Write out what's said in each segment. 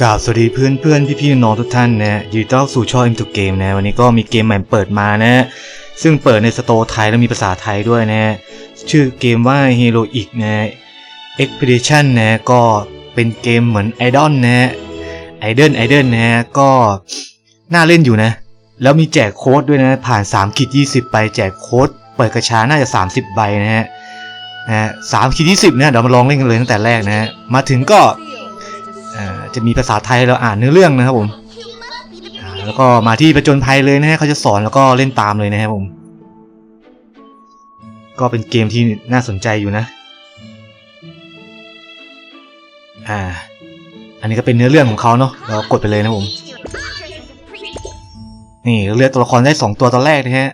กราบสวัสดีเพื่อนเพื่อนพี่พี่ๆน้องทุกท่านนะยินดีต้อนรับสู่ช่อง M2 Game นะ วันนี้ก็มีเกมใหม่เปิดมานะ ซึ่งเปิดในสโตร์ไทยแล้วมีภาษาไทยด้วยนะ ชื่อเกมว่า Heroic นะ Expedition นะ ก็เป็นเกมเหมือน Idol นะไอเดิลไอเดิลนะก็น่าเล่นอยู่นะ แล้วมีแจกโค้ดด้วยนะ ผ่าน3ขีด20 ไปแจกโค้ด เปิดกระชาน่าจะ 30 ใบนะฮะนะสามขีด20นะเดี๋ยวมาลองเล่นกันเลยตั้งแต่แรกนะ มาถึงก็ จะมีภาษาไทยเราอ่านเนื้อเรื่องนะครับผมแล้วก็มาที่ประจนภัยเลยนะฮะเขาจะสอนแล้วก็เล่นตามเลยนะครับผม ก็เป็นเกมที่น่าสนใจอยู่นะ อ่า อันนี้ก็เป็นเนื้อเรื่องของเขาเนาะเรากดไปเลยนะผม นี่เลือกตัวละครได้สองตัวตอนแรกนะฮะ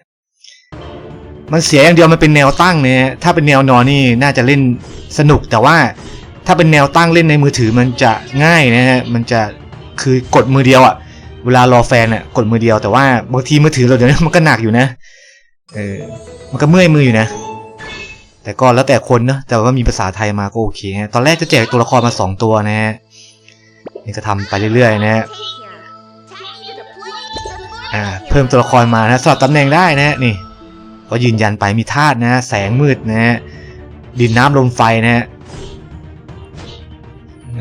มันเสียอย่างเดียวมันเป็นแนวตั้งเนี่ยถ้าเป็นแนวนอนนี่น่าจะเล่นสนุกแต่ว่า ถ้าเป็นแนวตั้งเล่นในมือถือมันจะง่ายนะฮะมันจะคือกดมือเดียวอะ่ะ เวลารอแฟนอะ่ะกดมือเดียวแต่ว่าบางทีมือถือเราเดี๋ยวนี้มันก็หนักอยู่นะเออมันก็เมื่อยมืออยู่นะ แต่ก็แล้วแต่คนเนอะแต่ว่ามีภาษาไทยมาก็โอเคฮะตอนแรกจะแจกตัวละครมาสองตัวนะฮะนี่ก็ทำไปเรื่อยๆนะฮะอ่าเพิ่มตัวละครมานะสลับตำแหน่งได้นะฮะนี่ก็ยืนยันไปมีธาตุนะฮะแสงมืดนะฮะดินน้ำลมไฟนะฮะ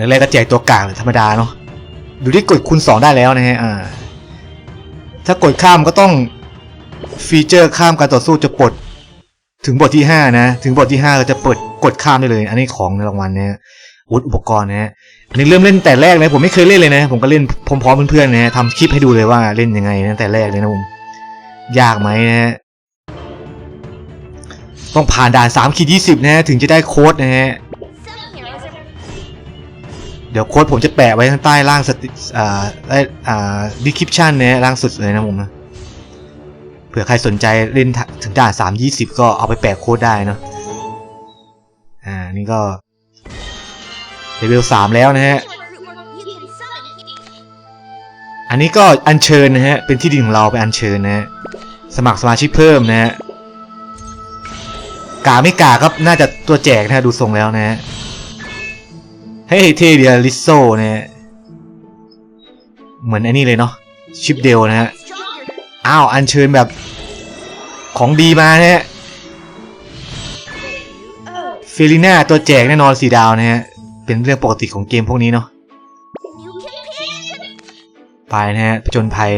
แรกก็แจกตัวกลางธรรมดาเนาะดูที่กดคูณ2ได้แล้วนะฮะอ่าถ้ากดข้ามก็ต้องฟีเจอร์ข้ามการต่อสู้จะปลดถึงบทที่ 5 นะ ถึงบทที่ 5 ก็จะเปิดกดข้ามได้เลย อันนี้ของในรางวัลนะฮะอาวุธอุปกรณ์นะฮะอันนี้เริ่มเล่นแต่แรกเลยผมไม่เคยเล่นเลยนะ ผมก็เล่นพร้อมๆเพื่อนๆนะฮะทำคลิปให้ดูเลยว่าเล่นยังไงนะแต่แรกเลยนะผมยากไหมนะฮะต้องผ่านด่าน3ขีด20นะฮะถึงจะได้โค้ดนะฮะ เดี๋ยวโค้ดผมจะแปะไว้ข้างใต้ล่างสติอ่าได้อ่าดีคริปชันเนี่ยล่างสุดเลยนะผมนะเผื่อใครสนใจเล่นถึงด่านสามยี่สิบก็เอาไปแปะโค้ดได้เนาะอ่านี่ก็เลเวลสามแล้วนะฮะอันนี้ก็อัญเชิญนะฮะเป็นที่ดินของเราไปอัญเชิญนะฮะสมัครสมาชิกเพิ่มนะฮะกาไม่กาครับน่าจะตัวแจกนะฮะดูทรงแล้วนะฮะ เฮ้ยเทเดียลิโซเนี่ยเหมือนไอ้นี่เลยเนาะชิปเดลนะฮะอ้าวอัญเชิญแบบของดีมานะฮะเฟลิน่าตัวแจกแน่นอนสีดาวนะฮะเป็นเรื่องปกติของเกมพวกนี้เนาะไปนะฮะผจญภัย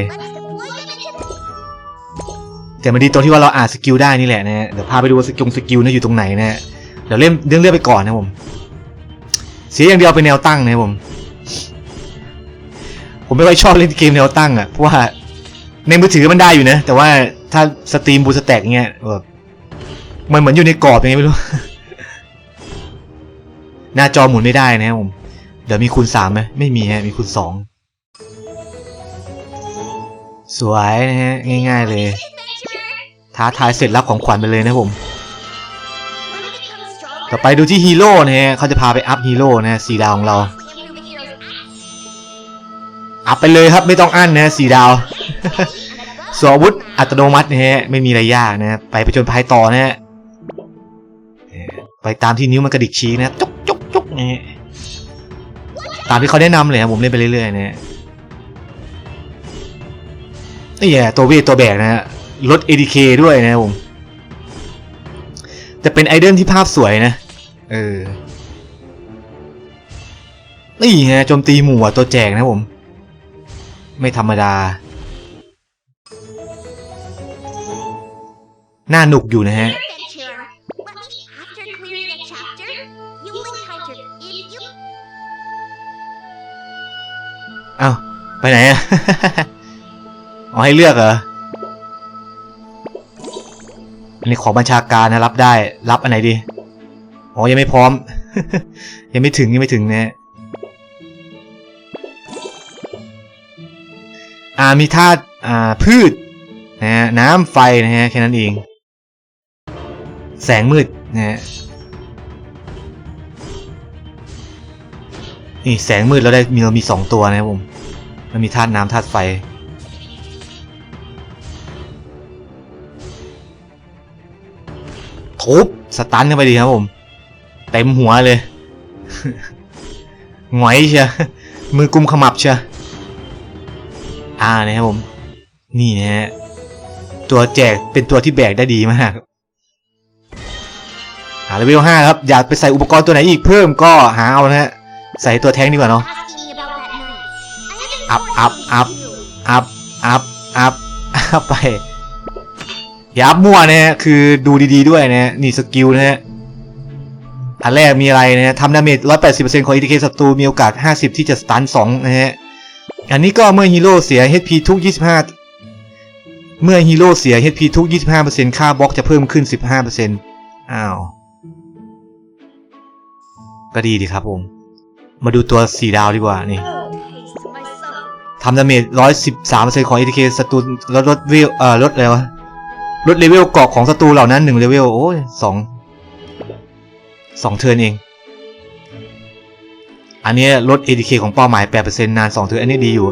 แต่มันดีตรงที่ว่าเราอ่านสกิลได้นี่แหละนะฮะเดี๋ยวพาไปดูว่าสกิลสกิลนะอยู่ตรงไหนนะฮะเดี๋ยวเล่นเรื่องเลือกไปก่อนนะผม เสียอย่างเดียวเป็นแนวตั้งนะผม ผมไม่ค่อยชอบเล่นเกมแนวตั้งอะเพราะว่าในมือถือมันได้อยู่นะ แต่ว่าถ้าสตรีมบูสแต็กเงี้ยแบบมันเหมือนอยู่ในกรอบยังไงไม่รู้ หน้าจอหมุนไม่ได้นะครับผม เดี๋ยวมีคูณสามไหมไม่มีฮะมีคูณสองสวยนะฮะง่าย ๆเลย ท้าทายเสร็จรับของขวัญไปเลยนะผม ต่อไปดูที่ฮีโร่นะฮะเขาจะพาไปอัพฮีโร่นะฮะสีดาวของเรา อัพไปเลยครับไม่ต้องอั้นนะฮะสีดาวสวมอาวุธอัตโนมัตินะฮะไม่มีอะไรยากนะฮะไปไปจนภัยต่อนะฮะเอ่อไปตามที่นิ้วมันกระดิกชี้นะจุกจุกจุกนะฮะตามที่เขาแนะนำเลยครับผมเล่นไปเรื่อยๆนะฮะนี่แหละตัวเวทตัวแบกนะฮะลด ADK ด้วยนะครับผมแต่เป็นไอเดนที่ภาพสวยนะ เออ นี่ไงโจมตีหมู่อะตัวแจกนะผม ไม่ธรรมดา น่าหนุกอยู่นะฮะ เอ้า ไปไหนอะเอาให้เลือกเหรออันนี้ของบัญชาการนะรับได้ รับอันไหนดี อ๋อ ยังไม่พร้อม ยังไม่ถึงยังไม่ถึงนะฮะอ่ามีธาตุอ่าพืชนะฮะน้ำไฟนะฮะแค่นั้นเอง แสงมืดนะฮะนี่แสงมืดเราได้มีเรามีสองตัวนะครับผมมันมีธาตุน้ำธาตุไฟทุบสตันเข้าไปดีครับผม เต็มหัวเลยหงอยเชียวมือกุมขมับเชียอ่านะครับผม นี่นะฮะตัวแจกเป็นตัวที่แบกได้ดีมากหาเลเวลห้าครับ อยากไปใส่อุปกรณ์ตัวไหนอีกเพิ่มก็หาเอานะฮะ ใส่ตัวแท้งดีกว่าเนาะ asking me about that knife. I haven't Up, pointed up, at up. you. อัพอัพอัพอัพไปอย่าอัพมั่วนะฮะคือดูดีๆด้วยนะฮะนี่สกิลนะฮะ อันแรกมีอะไรนะฮะทำดาเมจ180%ของ ETK ศัตรูมีโอกาส50ที่จะสตัน2นะฮะ อันนี้ก็เมื่อฮีโร่เสีย HP ทุก25เมื่อฮีโร่เสีย HP ทุก25%ค่าบล็อกจะเพิ่มขึ้น15%อ้าว ก็ดีดีครับผม มาดูตัว4ดาวดีกว่านี่ทำดาเมจร้อยสิบสามเปอร์เซ็นต์ของ ATK ศัตรูลดลดเวลเอ่อลดอะไรวะลดเลเวลเกาะของศัตรูเหล่านั้นหนึ่งเลเวลโอ้ยสอง สองเทิร์นเอง อันนี้ลด ATK ของเป้าหมายแปดเปอร์เซ็นต์นานสองเทิร์นอันนี้ดีอยู่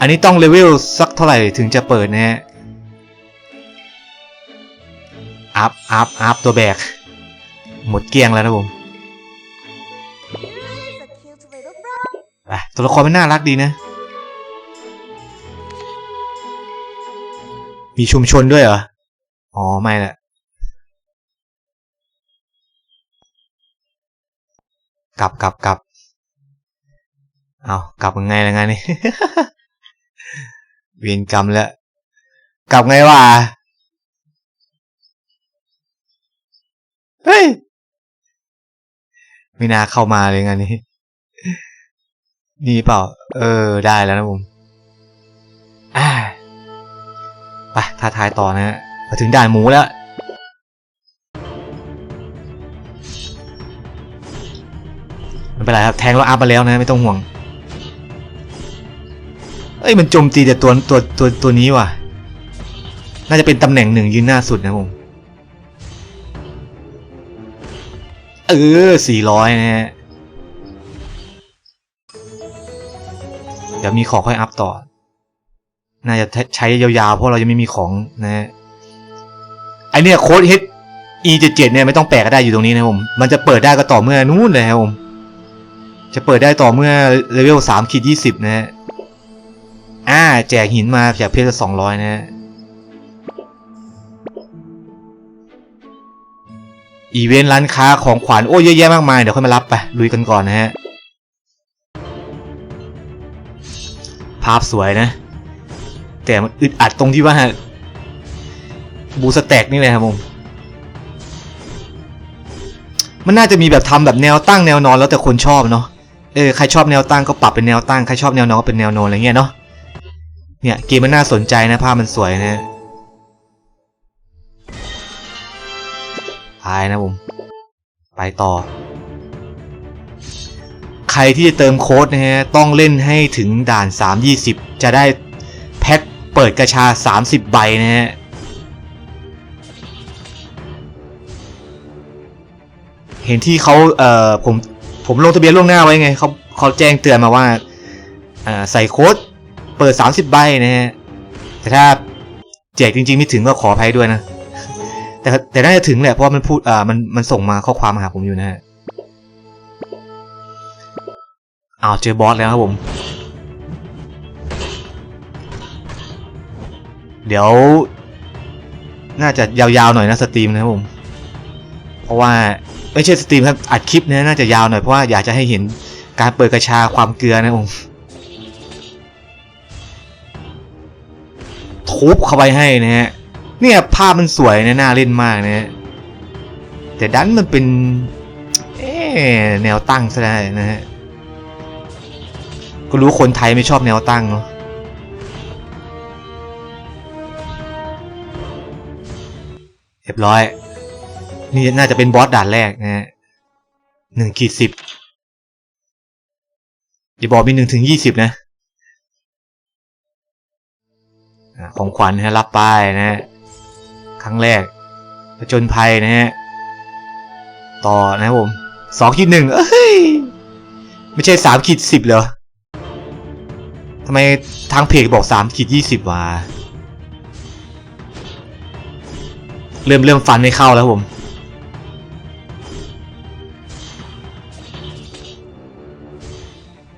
อันนี้ต้องเลเวลสักเท่าไหร่ถึงจะเปิดนะฮะ อัพ อัพ อัพ ตัวแบก หมดเกลี้ยงแล้วนะผมตัวละครมันน่ารักดีนะ มีชุมชนด้วยเหรอ อ๋อ ไม่ละ กลับกลับกลับเอากลับยังไงละงานนี้เวียนกรรมแล้ว กลับไงวะเฮ้ยไม่น่าเข้ามาเลยงานนี้ นี่เปล่า เออ ได้แล้วนะผมอ่าไปท้าทายต่อนะฮะมาถึงด่านหมูแล้ว ไม่เป็นไรครับแทงเราอัพมาแล้วนะไม่ต้องห่วง เอ้ยมันโจมตีแต่ตัวตัวตัวตัวนี้ว่ะ น่าจะเป็นตำแหน่งหนึ่งยืนหน้าสุดนะผมเออสี่ร้อยนะฮะเดี๋ยวมีของค่อยอัพต่อ น่าจะใช้ยาวๆ เพราะเรายังไม่มีของนะฮะไอเนี่ยโค้ด H E 7 7 เนี่ยไม่ต้องแปะก็ได้อยู่ตรงนี้นะผม มันจะเปิดได้ก็ต่อเมื่อนู้นเลยครับผม จะเปิดได้ต่อเมื่อเลเวลสามขีดยี่สิบนะฮะอ่าแจกหินมาแจกเพชรสองร้อยนะฮะอีเวนต์ร้านค้าของขวัญโอ้เยอะแยะมากมาย เดี๋ยวค่อยมารับไป ลุยกันก่อนนะฮะ ภาพสวยนะ แต่มันอึดอัดตรงที่ว่า บูสแต็กนี่เลยครับผมมันน่าจะมีแบบทำแบบแนวตั้งแนวนอนแล้วแต่คนชอบเนาะ เออใครชอบแนวตั้งก็ปรับเป็นแนวตั้งใครชอบแนวนอนก็เป็นแนวนอนอะไรเงี้ยเนาะเนี่ยเกมมันน่าสนใจนะภาพมันสวยนะไปนะผมไปต่อ ใครที่จะเติมโค้ดนะฮะต้องเล่นให้ถึงด่าน 320 จะได้แพ็คเปิดกระชา 30 ใบนะฮะเห็นที่เขาเอ่อผม ผมลงทะเบียนล่วงหน้าไว้ไงเขาเขาแจ้งเตือนมาว่าใส่โค้ดเปิด 30 ใบนะฮะ แต่ถ้าแจกจริง ๆ ไม่ถึงก็ขออภัยด้วยนะ แต่แต่น่าจะถึงแหละเพราะมันพูดอ่ามันมันส่งมาข้อความมาหาผมอยู่นะฮะอ้าวเจอบอสแล้วครับผม เดี๋ยว น่าจะยาวๆหน่อยนะสตรีมนะครับผม เพราะว่า ไม่ใช่สตรีมครับอัดคลิปเนี่ยน่าจะยาวหน่อยเพราะว่าอยากจะให้เห็นการเปิดกระชาความเกลือนะครับผมทุบเข้าไปให้นะฮะเนี่ยภาพมันสวยนะน่าเล่นมากนะฮะแต่ดันมันเป็นเอ๊แนวตั้งซะได้นะฮะก็รู้คนไทยไม่ชอบแนวตั้งเนาะเรียบร้อย นี่น่าจะเป็นบอสด่านแรกนะฮะหนึ่งขีดสิบอย่าบอกมีหนึ่งถึงยี่สิบนะของขวัญนะฮะรับไปนะฮะครั้งแรกผจญภัยนะฮะต่อนะครับผมสองขีดหนึ่งเอ้ย ไม่ใช่สามขีดสิบเหรอทำไมทางเพจบอกสามขีดยี่สิบวะเริ่มเริ่มฟันไม่เข้าแล้วผม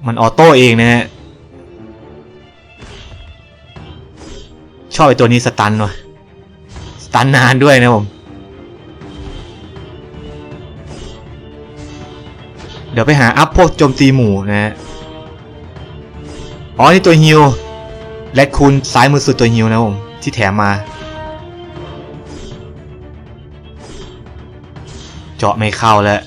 มันออโต้เองนะฮะ ชอบไอตัวนี้สตันว่ะ สตันนานด้วยนะผม เดี๋ยวไปหาอัพพวกโจมตีหมู่นะฮะ อ๋อ นี่ตัวฮิวแรดคูนซ้ายมือสุดตัวฮิวนะผม ที่แถมมา เจาะไม่เข้าแล้ว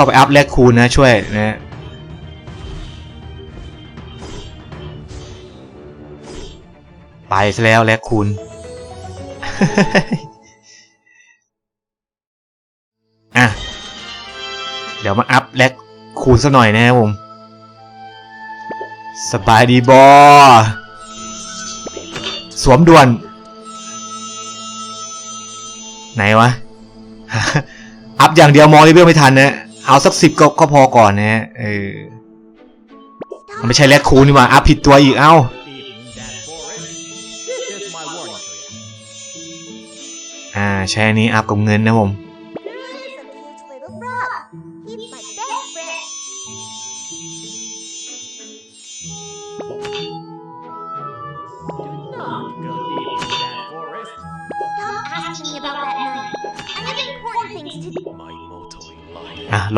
ต้องไปอัพแรดคูนนะช่วยนะไปซะแล้วแลกคูณอะ เดี๋ยวมาอัพแลกคูณสักหน่อยนะครับผม สบายดีบอสวมด่วน ไหนวะ อัพอย่างเดียวมองเลเวลไม่ทันนะ เอาสักสิบก็ก็พอก่อนนะฮะเออมันไม่ใช่แลกคูนี่หว่าอะผิดตัวอีกเอ้าอ่าใช้อันนี้อัพกับเงินนะผม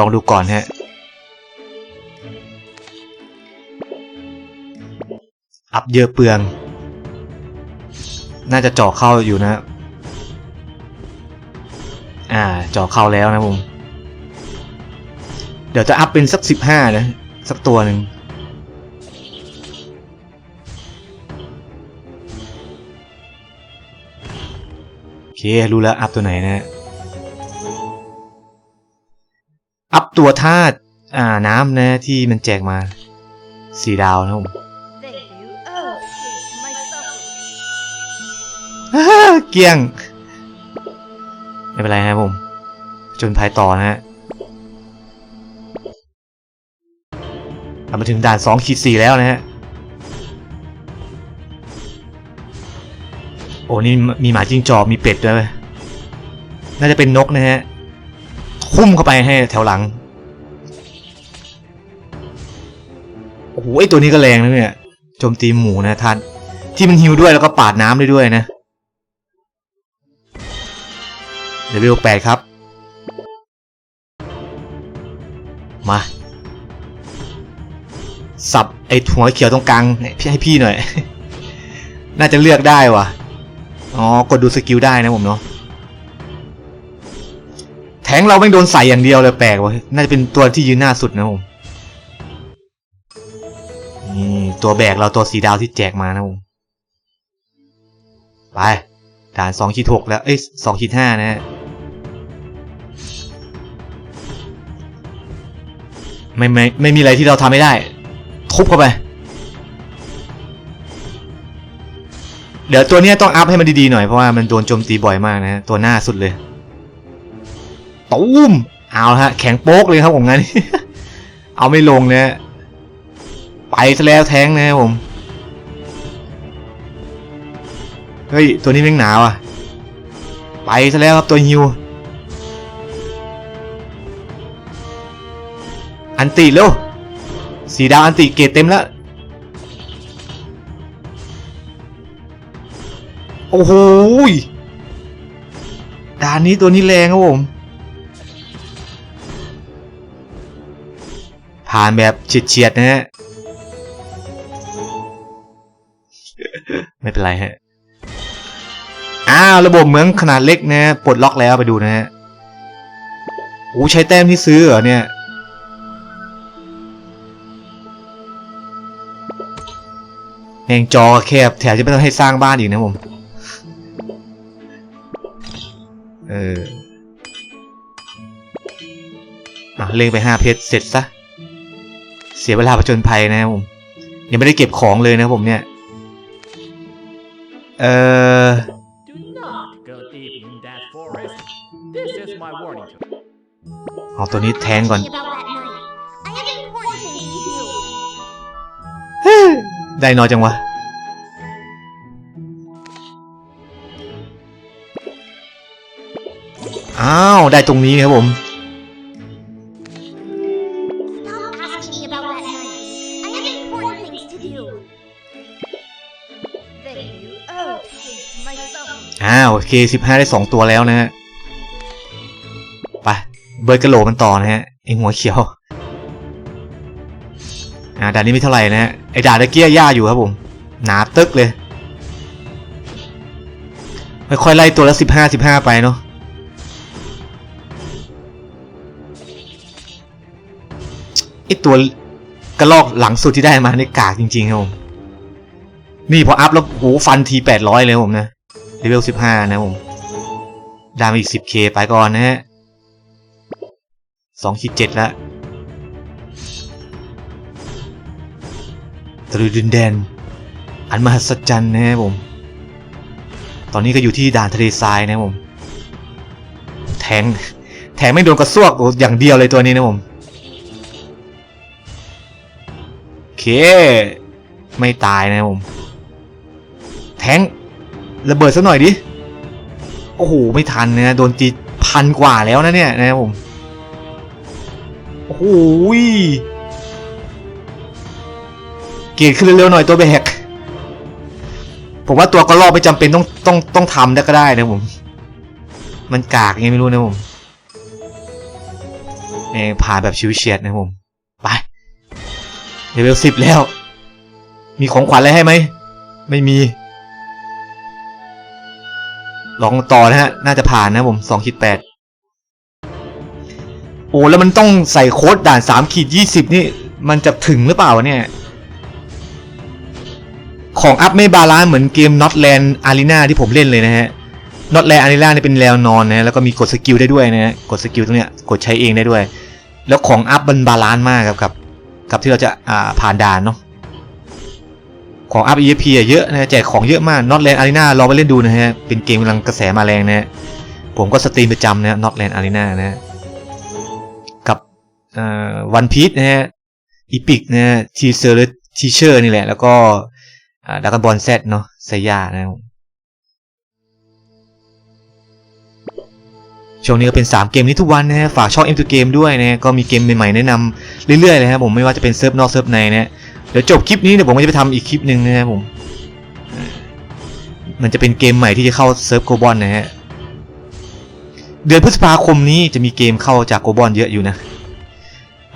ลองดูก่อนฮะ อัพเยอะเปลือง น่าจะเจาะเข้าอยู่นะ อ่าเจาะเข้าแล้วนะผม เดี๋ยวจะอัพเป็นสักสิบห้านะ สักตัวหนึ่งโอเค รู้แล้วอัพตัวไหนนะ ตัวธาตุอ่าน้ำนะที่มันแจกมาสี่ดาวนะผมเกลี้ยง ไม่เป็นไรนะผม จนภายต่อนะฮะมาถึงด่านสองขีดสี่แล้วนะฮะ โอ้นี่มีหมาจิ้งจอกมีเป็ดด้วยน่าจะเป็นนกนะฮะ คุ้มเข้าไปให้แถวหลัง อ้โหไอตัวนี้ก็แรงนะเนี่ยโจมตีหมูนะท่าน ที่มันฮิวด้วยแล้วก็ปาดน้ำได้ด้วยนะเลเวลแปดครับ มา สับไอ้หัวเขียวตรงกลางให้พี่หน่อย น่าจะเลือกได้ว่ะ อ๋อ กดดูสกิลได้นะผมเนาะแทงเราไม่งโดนใส่อย่างเดียวเลยแปลกว่ะ น่าจะเป็นตัวที่ยืนหน้าสุดนะผม ตัวแบกเราตัวสีดาวที่แจกมานะผมไปด่านสองขีดหกแล้ว เอ้ยสองขีดห้านะฮะไม่ไม่ไม่มีอะไรที่เราทำไม่ได้ ทุบเข้าไป เดี๋ยวตัวนี้ต้องอัพให้มันดีๆหน่อยเพราะว่ามันโดนโจมตีบ่อยมากนะฮะตัวหน้าสุดเลยตูมเอาละฮะแข็งโป๊กเลยครับผมงั้น เอาไม่ลงนะฮะ ไปซะแล้วแท้งนะครับผม เฮ้ย ตัวนี้แม่งหนาวอะ ไปซะแล้วครับตัวฮิว อันติเร็วสีดาวอันติเกตเต็มแล้ว โอ้โหด่านนี้ตัวนี้แรงครับผม ผ่านแบบเฉียดๆนะฮะ ไม่เป็นไรฮะ อ้าว ระบบเหมืองขนาดเล็กนะปลดล็อกแล้วไปดูนะฮะโอ้ใช้แต้มที่ซื้อเหรอเนี่ย แม่งจอแคบแถมจะไม่ต้องให้สร้างบ้านอีกนะผม เอออะเล่งไปห้าเพชรเสร็จซะ เสียเวลาผจญภัยนะครับผม ยังไม่ได้เก็บของเลยนะครับผมเนี่ย เออ Do not go deep in that forest. This is my warning to you. เอาตัวนี้แทงก่อน About that night. I have important things to do. ได้น้อยจังวะ อ้าว ได้ตรงนี้ครับผมาวโอเคสิบห้าได้สองตัวแล้วนะฮะไปเบิร์ดกระโหลกมันต่อนะฮะไอหัวเขียวอ่าด่านนี้ไม่เท่าไหร่นะฮะไอด่านตะเกียย่าอยู่ครับผมหนาตึกเลยค่อยๆไล่ตัวละสิบห้าสิบห้าไปเนาะไอตัวกระลอกหลังสุดที่ได้มาในกากจริงๆครับผมนี่พออัพแล้วโหฟันทีแปดร้อยเลยครับผมนะ เลเวลสิบห้านะผม ดามอีกสิบเคไปก่อนนะฮะสองขีดเจ็ดละตะลุดินแดน อันมหัศจรรย์นะครับผม ตอนนี้ก็อยู่ที่ด่านทะเลทรายนะผม แทง แทงไม่โดนกระซวกอย่างเดียวเลยตัวนี้นะผมโอเค ไม่ตายนะผม แทง ระเบิดสักหน่อยดิ โอ้โห ไม่ทันนะ โดนตีพันกว่าแล้วนะเนี่ยนะครับผม โอ้โหยเกรดขึ้นเร็วๆหน่อยตัวแบก ผมว่าตัวกระรอกไม่จำเป็นต้องต้องต้องทำได้ก็ได้นะผม มันกากยังไงไม่รู้นะผมเอยผ่านแบบชิวเฉียดนะผม ไปเลเวลสิบแล้ว มีของขวัญอะไรให้ไหม ไม่มี ลองต่อนะฮะ น่าจะผ่านนะผมสองขีดแปดโอ้แล้วมันต้องใส่โค้ดด่านสามขีดยี่สิบนี่ มันจะถึงหรือเปล่าวะเนี่ย ของอัพไม่บาลานเหมือนเกม Notland Arena ที่ผมเล่นเลยนะฮะ Notland Arena นี่เป็นแนวนอนนะแล้วก็มีกดสกิลได้ด้วยนะฮะกดสกิลตรงเนี้ยกดใช้เองได้ด้วย แล้วของอัพมันบาลานมากครับกับกับที่เราจะอ่าผ่านด่านเนาะ ของ up EFP อะเยอะนะแจกของเยอะมาก Notland Arena ลองไปเล่นดูนะฮะ เป็นเกมกำลังกระแสมาแรงนะฮะ ผมก็สตรีมประจำนะ Notland Arena นะฮะ กับเอ่อ One Piece นะฮะ Epic นะฮะ Teaser หรือ Teacher นี่แหละ แล้วก็อ่าดักบอลแซดเนาะไซยานะช่วงนี้ก็เป็น 3 เกมนี้ทุกวันนะฮะ ฝากช่อง M2 Game ด้วยนะฮะก็มีเกมใหม่ๆแนะนำเรื่อยๆเลยครับผมไม่ว่าจะเป็นเซิร์ฟนอกเซิร์ฟในนะ เดี๋ยวจบคลิปนี้เดี๋ยวผมจะไปทำอีกคลิปหนึ่งนะครับผม มันจะเป็นเกมใหม่ที่จะเข้าเซิร์ฟโกบอลนะฮะ เดือนพฤษภาคมนี้จะมีเกมเข้าจากโกบอลเยอะอยู่นะ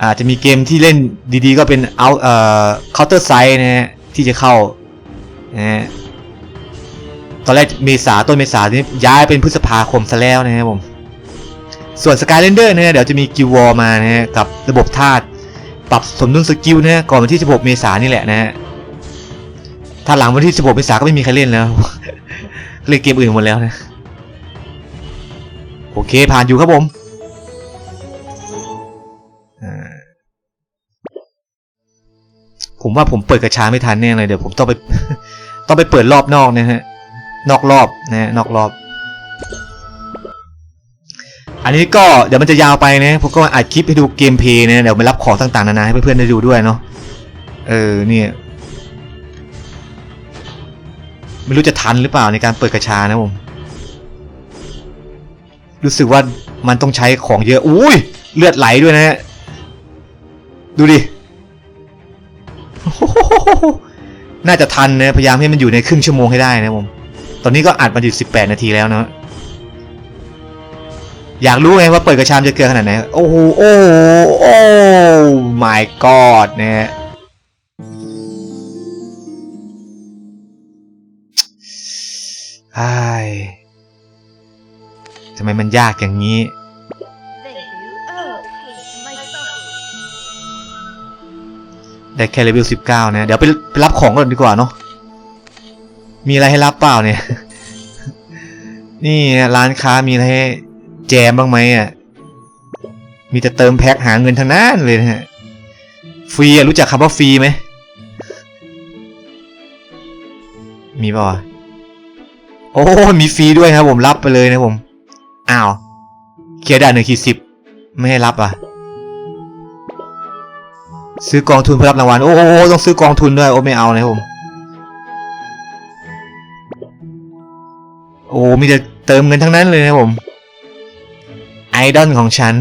อาจจะมีเกมที่เล่นดีๆ ก็เป็นเอาเอ่อ Counter Strike นะฮะที่จะเข้านะฮะตอนแรกเมษาต้นเมษานี่ย้ายเป็นพฤษภาคมซะแล้วนะครับผม ส่วน Skylender นะฮะเดี๋ยวจะมีกิววอมานะฮะกับระบบธาตุ ปรับสมดุลสกิลนะฮะก่อนวันที่ 16 เมษายนนี่แหละนะฮะถ้าหลังวันที่ 16 เมษายนก็ไม่มีใครเล่นแล้วเล่นเกมอื่นหมดแล้วนะโอเคผ่านอยู่ครับผมผมว่าผมเปิดกระชาไม่ทันแน่เลยเดี๋ยวผมต้องไป ต้องไปเปิดรอบนอกนะฮะ นอกรอบนะฮะนอกรอบ อันนี้ก็เดี๋ยวมันจะยาวไปนะผมก็อัดคลิปให้ดูเกมเพลย์นะเดี๋ยวไปรับของต่างๆนานาให้เพื่อนๆได้ดูด้วยเนาะเออเนี่ยไม่รู้จะทันหรือเปล่าในการเปิดกระชานะผมรู้สึกว่ามันต้องใช้ของเยอะอุ้ยเลือดไหลด้วยนะฮะดูดิน่าจะทันนะพยายามให้มันอยู่ในครึ่งชั่วโมงให้ได้นะผมตอนนี้ก็อัดมาอยู่18 นาทีแล้วนะ อยากรู้ไงว่าเปิดกระชามจะเกลือขนาดไหน โอ้โห โอ้โห โอ้ my god นะฮะไอ้ยทำไมมันยากอย่างนี้ ได้แค่เลเวลสิบเก้านะ เดี๋ยวไปไปรับของก่อนดีกว่าเนาะ มีอะไรให้รับเปล่าเนี่ย นี่ร้านค้ามีอะไรให้ แจมบ้างไหมอะ มีแต่เติมแพ็คหาเงินทางนั้นเลยนะฮะ ฟรีอะรู้จักคำว่าฟรีไหม มีป่าวะโอ้ มีฟรีด้วยครับผมรับไปเลยนะผม อ้าว เคลียร์ด่านหนึ่งขีดสิบไม่ให้รับอะ ซื้อกองทุนเพื่อรับรางวัล โอ้โหต้องซื้อกองทุนด้วย โอ้ไม่เอานะผม โอ้ มีแต่เติมเงินทั้งนั้นเลยนะผม ไอดอลของฉัน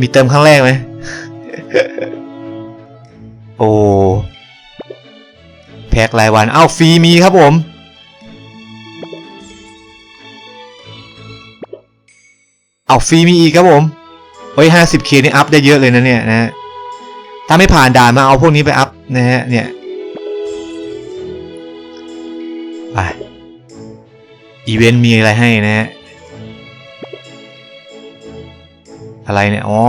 มีเติมครั้งแรกไหม โอ้ แพ็กรายวัน อ้าวฟรีมีครับผม เอาฟรีมีอีกครับผม เฮ้ยห้าสิบเคนี่อัพได้เยอะเลยนะเนี่ยนะ ถ้าไม่ผ่านด่านมาเอาพวกนี้ไปอัพนะฮะเนี่ย ไป อีเวนต์มีอะไรให้นะฮะ อะไรเนี่ย อ๋อ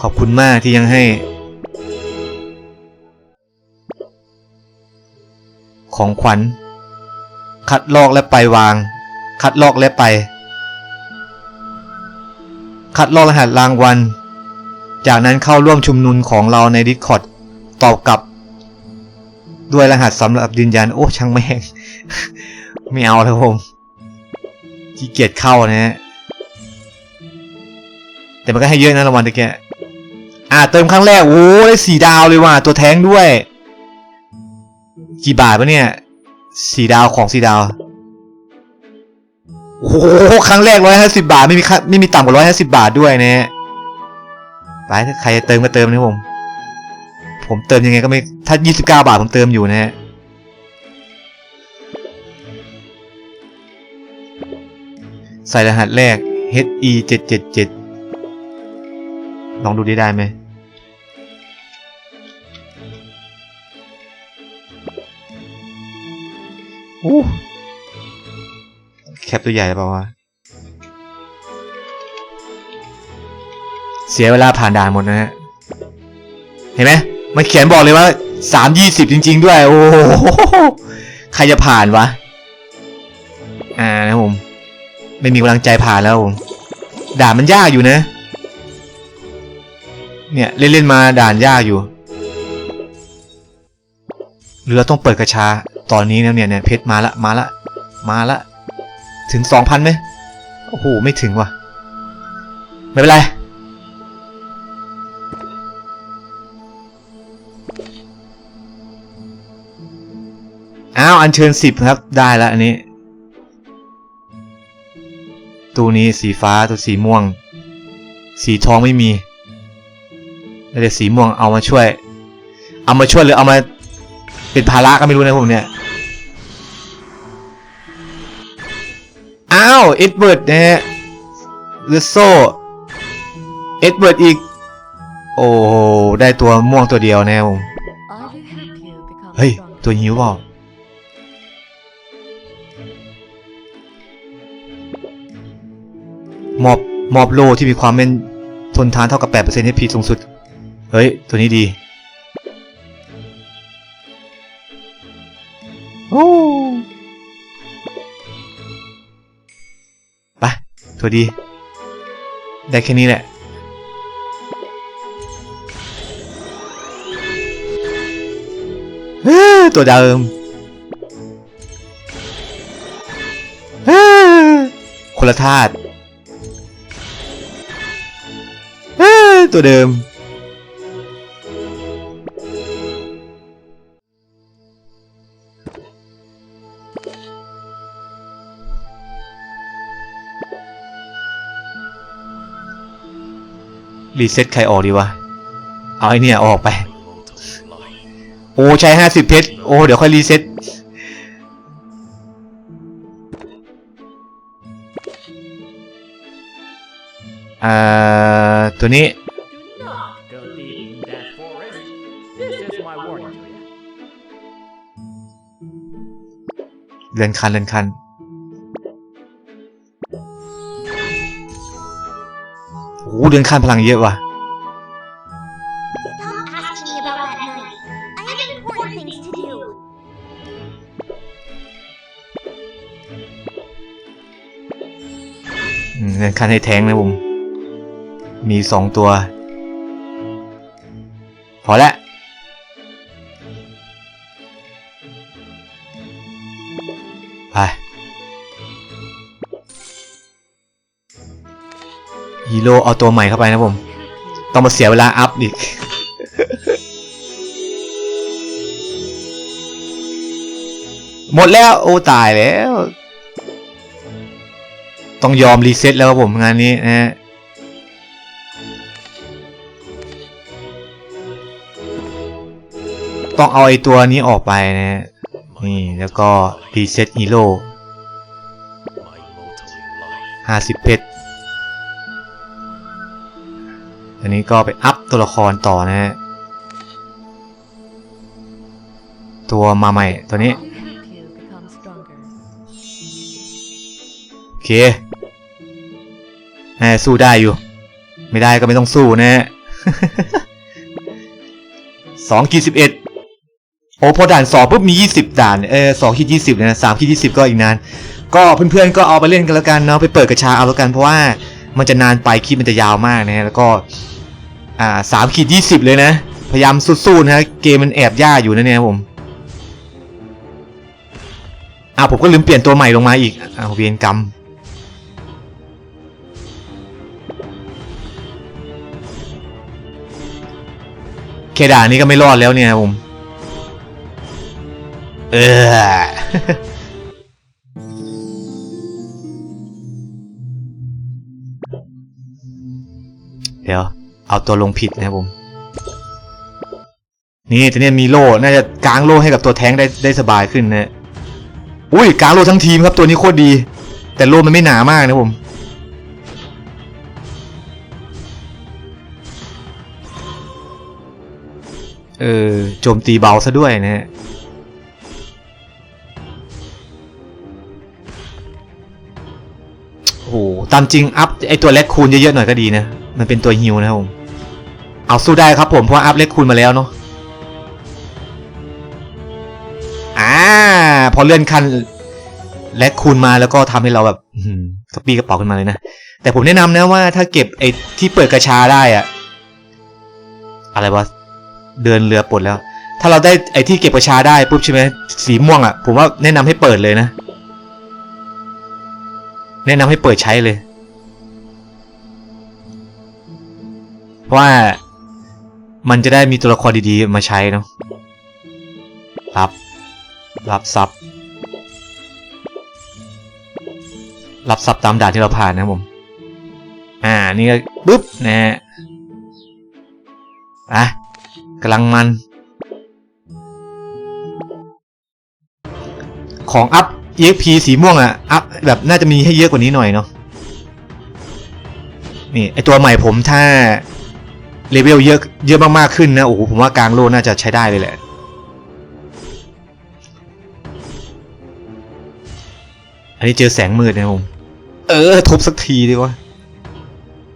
ขอบคุณมากที่ยังให้ ของขวัญ คัดลอกและไปวาง คัดลอกและไป คัดลอกรหัสรางวัล จากนั้นเข้าร่วมชุมนุมของเราใน Discord ตอบกลับ ด้วยรหัสสำหรับยืนยันโอ้ช่างแม่ง ไม่เอาแล้วผมขี้เกียจเข้านะฮะแต่มันก็ให้เยอะนะรางวัลตะแกอ่าเติมครั้งแรกโอ้ได้สี่ดาวเลยว่ะตัวแท้งด้วย กี่บาทวะเนี่ยสี่ดาวของสี่ดาวโอ้โหครั้งแรกร้อยห้าสิบาทไม่มีค่าไม่มีต่ำกว่าร้อยห้าสิบาทด้วยนะฮะไปถ้าใครจะเติมก็เติมนะผม ผมเติมยังไงก็ไม่ ถ้ายี่สิบเก้าบาทผมเติมอยู่นะฮะใส่รหัสแรก HE เจ็ดเจ็ดเจ็ดลองดูได้ได้ไหมโอ้แคปตัวใหญ่เปล่าวะ เสียเวลาผ่านด่านหมดนะฮะ เห็นไหม มันเขียนบอกเลยว่าสามยี่สิบจริง ๆ ด้วย โอ้โหใครจะผ่านวะ อ่านะผม ไม่มีกำลังใจผ่านแล้วผมด่านมันยากอยู่นะ เนี่ยเล่นๆมาด่านยากอยู่หรือเราต้องเปิดกระชาตอนนี้แล้วเนี่ยเนี่ยเพชรมาละมาละมาละ ถึงสองพันไหมโอ้โหไม่ถึงว่ะ ไม่เป็นไร อ้าวอันเชิญสิบครับได้แล้วอันนี้ ตัวนี้สีฟ้าตัวสีม่วง สีทองไม่มีแล้วแต่สีม่วงเอามาช่วย เอามาช่วยหรือเอามาเป็นภาระก็ไม่รู้นะผมเนี่ยอ้าวเอ็ดเวิร์ดนะฮะเลโซเอ็ดเวิร์ดอีก โอ้โหได้ตัวม่วงตัวเดียวนะครับผมเฮ้ย ตัวหิวเปล่า มอบมอบโลที่มีความแม่นทนทานเท่ากับ8% HP สูงสุด เฮ้ย ตัวนี้ดี โอ้ไปตัวดี ได้แค่นี้แหละเอ้ตัวเดิมเอ้คนละธาตุ ตัวเดิม รีเซ็ตใครออกดีวะ เอาไอเนี่ยออกไป โอ้ใช้ห้าสิบเพชร โอ้ เดี๋ยวค่อยรีเซ็ตอ่าตัวนี้ my warning to you. เรือนคันเรือนคัน โอ้เรือนคันพลังเยอะว่ะ Stop asking me about that night. I have important things to do. อืมเรือนคันให้แทงนะผม มีสองตัว พอละ ฮีโร่เอาตัวใหม่เข้าไปนะผม ต้องมาเสียเวลาอัพอีก หมดแล้วโอ้ตายแล้ว ต้องยอมรีเซ็ตแล้วครับผมงานนี้นะฮะต้องเอาไอตัวนี้ออกไปนะ นี่แล้วก็รีเซ็ตฮีโร่ห้าสิบเพชร อันนี้ก็ไปอัพตัวละครต่อนะฮะ ตัวมาใหม่ตัวนี้ โอเคแหมสู้ได้อยู่ ไม่ได้ก็ไม่ต้องสู้นะฮะสองขีดสิบเอ็ดโอ้พอด่านสองปุ๊บมียี่สิบด่าน เออสองขีดยี่สิบนะสามขีดยี่สิบก็อีกนาน ก็เพื่อนๆก็เอาไปเล่นกันแล้วกันเนาะไปเปิดกระชาเอาแล้วกันเพราะว่า มันจะนานไปคลิปมันจะยาวมากนะฮะแล้วก็อ่าสามขีดยี่สิบเลยนะ พยายามสู้ๆนะฮะเกมมันแอบยากอยู่นะเนี่ยผมอ่าผมก็ลืมเปลี่ยนตัวใหม่ลงมาอีกอ่าเวียนกรรมเคด่านี้ก็ไม่รอดแล้วเนี่ยผม เออ ดี๋ยวเอาตัวลงผิดนะครับผม นี่ตัวเนี้ยมีโล่ น่าจะกางโล่ให้กับตัวแท้งได้ได้สบายขึ้นนะอุ้ยกางโล่ทั้งทีมครับตัวนี้โคตรดี แต่โล่มันไม่หนามากนะผมเออโจมตีเบาซะด้วยนะฮะโอ้โหตามจริงอัพไอตัวเล็กคูณเยอะๆหน่อยก็ดีนะ มันเป็นตัวฮิวนะครับผม เอาสู้ได้ครับผมเพราะอัพเล็กคูณมาแล้วเนาะอ่าพอเลื่อนขั้นเล็กคูณมาแล้วก็ทำให้เราแบบอืกระปี้กระเป๋าขึ้นมาเลยนะ แต่ผมแนะนำนะว่าถ้าเก็บไอ้ที่เปิดกระชาได้อะอะไรวะเดินเรือปลดแล้ว ถ้าเราได้ไอ้ที่เก็บกระชาได้ปุ๊บใช่ไหมสีม่วงอะ่ะ ผมว่าแนะนำให้เปิดเลยนะ แนะนำให้เปิดใช้เลย เพราะว่ามันจะได้มีตัวละครดีๆมาใช้เนาะรับรับซับรับซับตามด่านที่เราผ่านนะผม อ่า นี่ก็ปุ๊บนะฮะอะกำลังมัน ของอัพ EXP สีม่วงอะอัพแบบน่าจะมีให้เยอะกว่านี้หน่อยเนาะนี่ไอตัวใหม่ผมถ้า เลเวลเยอะเยอะมากๆขึ้นนะโอ้โหผมว่ากลางโลน่าจะใช้ได้เลยแหละอันนี้เจอแสงมืดนะผมเออทุบสักทีดีกว่า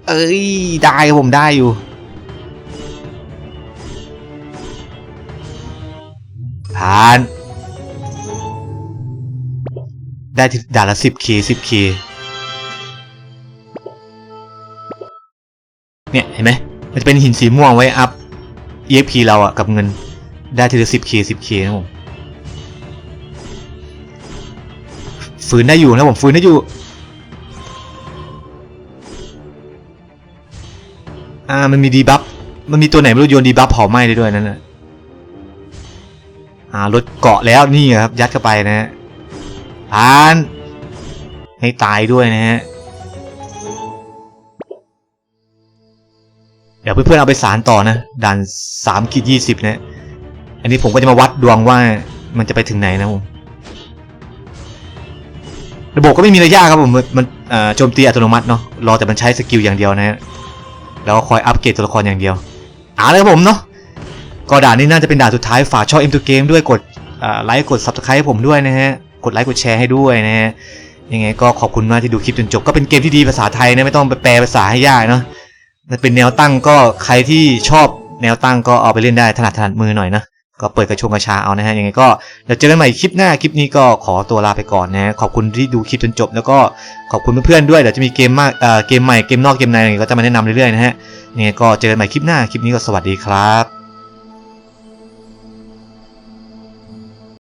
เอ้ยได้ผมได้อยู่ผ่าน ได้ที่ด่านละสิบเคสิบเคเนี่ยเห็นไหม มันจะเป็นหินสีม่วงไว้อัพ EXP เราอะกับเงินได้ทีละสิบเคสิบเคนะผมฝืนได้อยู่นะผมฝืนได้อยู่อ่ามันมีดีบัฟมันมีตัวไหนไม่รู้โยนดีบัฟเผาไหม้ได้ด้วยนั่นน่ะอ่ารถเกาะแล้วนี่ครับยัดเข้าไปนะฮะผ่านให้ตายด้วยนะฮะ เดี๋ยวเพื่อนๆเอาไปสารต่อนะด่านสามขีดยี่สิบนะอันนี้ผมก็จะมาวัดดวงว่ามันจะไปถึงไหนนะผมระบบก็ไม่มีอะยากครับผมมันโจมตีอัตโนมัติเนาะรอแต่มันใช้สกิลอย่างเดียวนะฮะแล้วก็คอยอัปเกรดตัวละครอย่างเดียวเอาเลยครับผมเนาะก็ด่านนี้น่าจะเป็นด่านสุดท้ายฝากช่อง M2 Game ด้วยกดไลค์กด Subscribe ให้ผมด้วยนะฮะกดไลค์กดแชร์ให้ด้วยนะฮะยังไงก็ขอบคุณมากที่ดูคลิปจนจบก็เป็นเกมที่ดีภาษาไทยนะไม่ต้องไปแปลภาษาให้ยากเนาะ เป็นแนวตั้งก็ใครที่ชอบแนวตั้งก็เอาไปเล่นได้ถนัดถนัดมือหน่อยนะก็เปิดกระชงกระชาเอานะฮะยังไงก็เดี๋ยวเจอกันใหม่คลิปหน้าคลิปนี้ก็ขอตัวลาไปก่อนนะขอบคุณที่ดูคลิปจนจบ แล้วก็ขอบคุณเพื่อนๆด้วยเดี๋ยวจะมีเกมมากเอ่อเกมใหม่เกมนอกเกมในอะไรก็จะมาแนะนำเรื่อยๆนะฮะยังไงก็เจอกันใหม่คลิปหน้าคลิปนี้ก็สวัสดีครับ